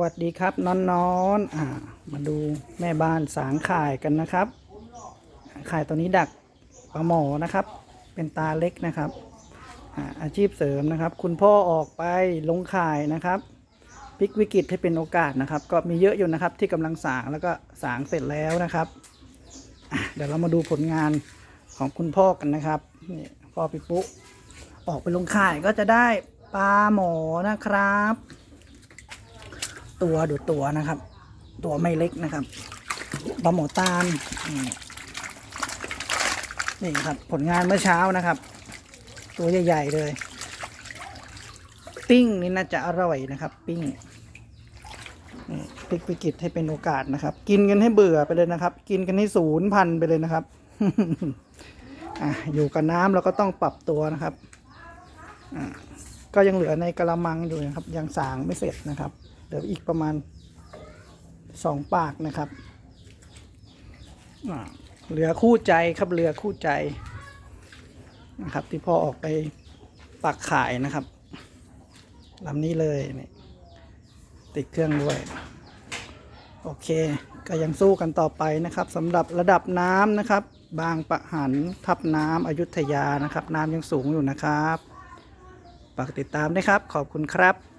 วัสดีครับนอนนอนอ่ามาดูแม่บ้านสางข่ายกันนะครับ ข่ายตัวนี้ดักปลาหมอนะครับ เป็นตาเล็กนะครับอาอาชีพเสริมนะครับ คุณพ่อออกไปลงข่ายนะครับพลิกวิกฤตให้เป็นโอกาสนะครับ ก็มีเยอะอยู่นะครับที่กำลังสางแล้วก็สางเสร็จแล้วนะครับเดี๋ยวเรามาดูผลงานของคุณพ่อกันนะครับนี่พ่อพี่ปุ๊ออกไปลงข่ายก็จะได้ปลาหมอนะครับ ตัวดูตัวนะครับ ตัวไม่เล็กนะครับปลาหมอตาลนี่ครับ ผลงานเมื่อเช้านะครับ ตัวใหญ่ ๆ เลย ปิ้งนี่น่าจะอร่อยนะครับ ปิ้งพลิกวิกฤตให้เป็นโอกาสนะครับ กินกันให้เบื่อไปเลยนะครับ กินกันให้ศูนย์พันไปเลยนะครับออยู่กับน้ำเราก็ต้องปรับตัวนะครับก็ยังเหลือในกระมังอยู่นะครับ ยังสางไม่เสร็จนะครับ ลืออีกประมาณสองปากนะครับอ่าเหลือคู่ใจครับเหลือคู่ใจนะครับที่พ่อออกไปปักขายนะครับลำนี้เลยนี่ติดเครื่องด้วย โอเค ก็ยังสู้กันต่อไปนะครับสำหรับระดับน้ำนะครับ บางปะหันทับน้ำอยุธยานะครับ น้ำยังสูงอยู่นะครับฝากติดตามด้วยครับ ขอบคุณครับ